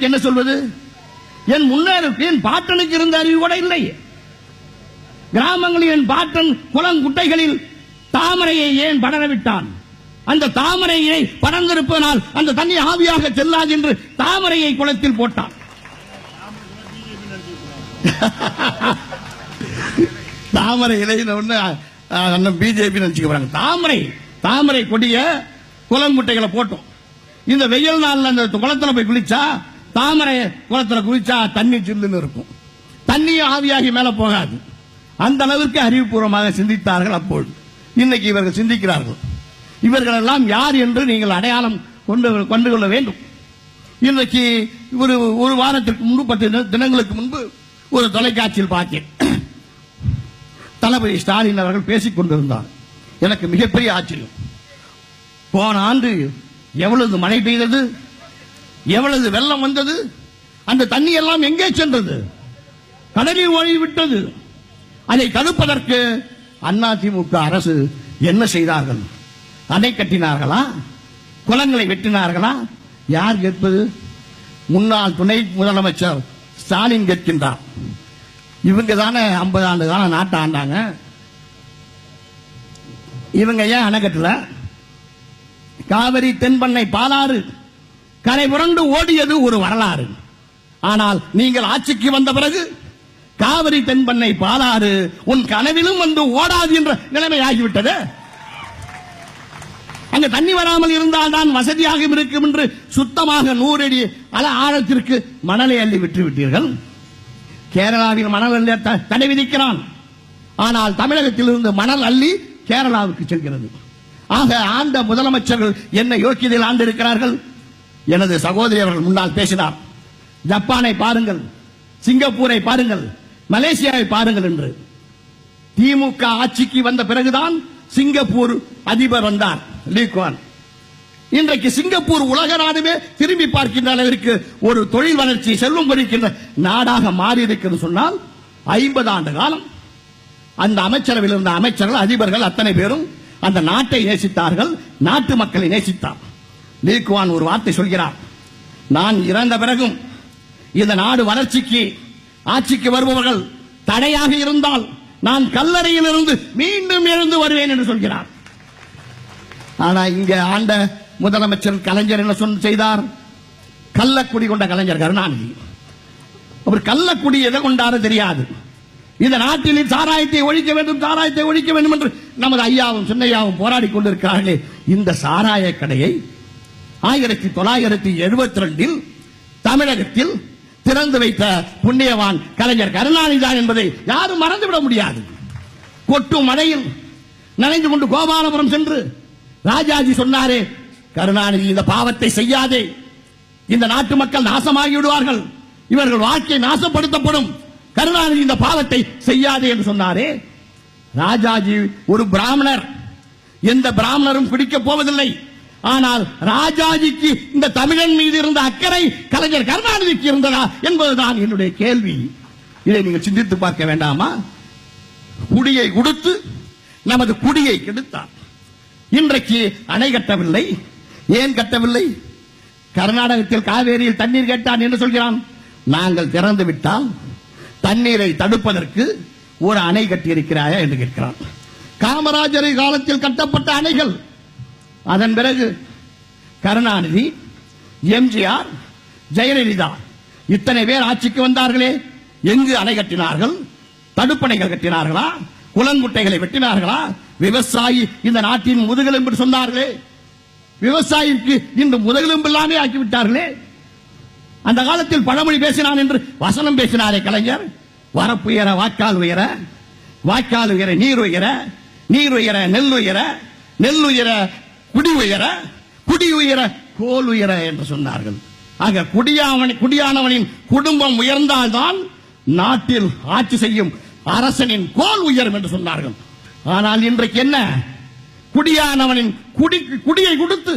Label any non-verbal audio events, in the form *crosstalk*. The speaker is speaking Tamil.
பிள்ளைகளுக்கு என்ன சொல்வது? என் முன்னேறுக்கு என் பாட்டனுக்கு இருந்த அறிவு கூட இல்லை. கிராமங்களில் என் பாட்டன் குளங்குட்டைகளில் தாமரையை ஏன் படர விட்டான் அந்த தாமரையை படர்ந்திருப்பதனால் அந்த தண்ணி ஆவியாக செல்லாது என்று தாமரையை குளத்தில் போட்டான். *laughs* தாமரை இலையில ஒண்ணு? அண்ணன் பிஜேபி நினைச்சுக்க போறாங்க. தாமரை தாமரை கொடிய குளங்குட்டைகளை போட்டோம். இந்த வெயில் நாள்ல அந்த குளத்துல போய் குளிச்சா தாமரை குளத்துல குளிச்சா தண்ணி சில்லுன்னு இருக்கும். தண்ணியும் ஆவியாகி மேல போகாது. அந்த அளவிற்கு அறிவுபூர்வமாக சிந்தித்தார்கள் அப்பொழுது இன்னைக்கு இவர்கள் சிந்திக்கிறார்கள். இவர்கள் எல்லாம் யார் என்று நீங்கள் அடையாளம் கொண்டு கொண்டு கொள்ள வேண்டும். இன்றைக்கு ஒரு ஒரு வாரத்திற்கு முன்பு பத்து தினங்களுக்கு முன்பு ஒரு தொலைக்காட்சியில் பார்த்தேன். தளபதி ஸ்டாலின் அவர்கள் பேசிக் கொண்டிருந்தார். எனக்கு மிகப்பெரிய ஆச்சரியம். போன ஆண்டு எவ்வளவு மழை பெய்தது? எவ்வளவு வெள்ளம் வந்தது? அந்த தண்ணி எல்லாம் எங்கே சென்றது? கடலில் ஓடி விட்டது அதை தடுப்பதற்கு அதிமுக அரசு என்ன செய்தார்கள்? அணை கட்டினார்களா? குளங்களை வெட்டினார்களா? யார் கேட்பது? முன்னாள் துணை முதலமைச்சர் ஸ்டாலின் கேட்கின்றார். இவங்க தானே ஐம்பது ஆண்டு காலம் நாட்டை ஆண்டாங்க. இவங்க ஏன் அணை கட்டல காவிரி தென்பண்ணை பாலாறு கரை புரண்டு ஓடியது ஒரு வரலாறு. ஆனால் நீங்கள் ஆட்சிக்கு வந்த பிறகு காவிரி தென்பண்ணை பாலாறு உன் கனவிலும் வந்து ஓடாது என்ற நிலைமை ஆகிவிட்டது. அங்க தண்ணி வராமல் இருந்தால் தான் வசதியாக இருக்கும் என்று சுத்தமாக நூறு அடி அல ஆழத்திற்கு மணலை அள்ளி விட்டு விட்டீர்கள். கேரளாவில் மணல் அள்ளி தடை விதிக்கிறான். ஆனால் தமிழகத்தில் இருந்து மணல் அள்ளி கேரளாவுக்கு செல்கிறது. ஆக ஆண்ட முதலமைச்சர்கள் என்ன யோக்கியதையில் ஆண்டு இருக்கிறார்கள் எனது சகோதரி அவர்கள் முன்னால் பேசினார். ஜப்பானை பாருங்கள் சிங்கப்பூரை பாருங்கள் மலேசியாவை பாருங்கள் என்று. திமுக ஆட்சிக்கு வந்த பிறகுதான் சிங்கப்பூர் அதிபர் வந்தார் லீக்வான் இன்றைக்கு சிங்கப்பூர் உலக நாடுமே திரும்பி பார்க்கின்ற அளவிற்கு ஒரு தொழில் வளர்ச்சி செல்வம் குறிக்கின்ற நாடாக மாறி இருக்கிறது சொன்னால் ஐம்பது ஆண்டு காலம். அந்த அமைச்சரவையில் இருந்த அமைச்சர்கள் அதிபர்கள் அத்தனை பேரும் அந்த நாட்டை நேசித்தார்கள் நாட்டு மக்களை நேசித்தார். லீக்குவான் ஒரு வார்த்தை சொல்கிறார். நான் இறந்த பிறகும் இந்த நாடு வளர்ச்சிக்கு ஆட்சிக்கு வருபவர்கள் தடையாக இருந்தால் நான் கல்லறையில் இருந்து மீண்டும் எழுந்து வருவேன் என்று சொல்கிறார். ஆனா இங்க ஆண்ட முதலமைச்சர் கலைஞர் என்ன சொன்ன செய்தார்? கள்ளக்குடி கொண்ட கலைஞர் கருணாநிதி அவர் கள்ளக்குடி எதை கொண்டாரு தெரியாது. இந்த நாட்டில் சாராயத்தை ஒழிக்க வேண்டும் சாராயத்தை ஒழிக்க வேண்டும் என்று நமது ஐயாவும் சின்னையாவும் போராடி கொண்டிருக்கிறார்களே. இந்த சாராய கடையை ஆயிரத்தி தொள்ளாயிரத்தி எழுபத்தி ரெண்டில் தமிழகத்தில் திறந்து வைத்த புண்ணியவான் கலைஞர் கருணாநிதிதான் என்பதை யாரும் மறந்துவிட முடியாது. கொட்டும் மழையில் நனைந்து கொண்டு கோபாலபுரம் சென்று ராஜாஜி சொன்னாரே கருணாநிதி இந்த பாவத்தை செய்யாதே. இந்த நாட்டு மக்கள் நாசமாகி விடுவார்கள். இவர்கள் வாழ்க்கை நாசப்படுத்தப்படும். கருணாநிதி இந்த பாவத்தை செய்யாதே என்று சொன்னாரே. ராஜாஜி ஒரு பிராமணர். எந்த பிராமணரும் பிடிக்கப் போவதில்லை. ஆனால் ராஜாஜிக்கு இந்த தமிழன் மீது இருந்த அக்கறை கலைஞர் கருணாநிதிக்கு இருந்ததா என்பதுதான் என்னுடைய கேள்வி. இதை நீங்கள் சிந்தித்து பார்க்க வேண்டாமா? குடியை கொடுத்து நமது குடியை கெடுத்தார். இன்றைக்கு அணை கட்டவில்லை. ஏன் கட்டவில்லை? கர்நாடகத்தில் காவேரியில் தண்ணீர் கேட்டான் என்று சொல்கிறான். நாங்கள் திறந்து விட்டால் தண்ணீரை தடுப்பதற்கு ஒரு அணை கட்டியிருக்கிறாயா என்று கேட்கிறான். காமராஜரை காலத்தில் கட்டப்பட்ட அணைகள் அதன் பிறகு கருணாநிதி எம்ஜிஆர் ஜெயலலிதா இத்தனை பேர் ஆட்சிக்கு வந்தார்களே. எங்கு அணை கட்டினார்கள்? தடுப்பணைகள் கட்டினார்களா? குளங்குட்டைகளை வெட்டினார்களா? விவசாயி இந்த நாட்டின் முதுகெலும்பு சொன்னார்களே. விவசாயிக்கு இன்று முதுகெலும்பு இல்லாமே ஆக்கிவிட்டார்களே. அந்த காலத்தில் பழமொழி பேசினான் என்று வசனம் பேசினாரே கலைஞர். வரப்பு உயர வாய்க்கால் உயர வாய்க்கால் உயர நீர் உயர நீர் உயர நெல் உயர நெல் உயர குடி உயர குடி உயர கோல் உயர என்று சொன்னார்கள். ஆக குடியாவன் குடியானவனின் குடும்பம் உயர்ந்தால்தான் நாட்டில் ஆட்சி செய்யும் அரசனின் கோல் உயரும் என்று சொன்னார்கள். ஆனால் இன்றைக்கு என்ன? குடியானவனின் குடி குடியை கொடுத்து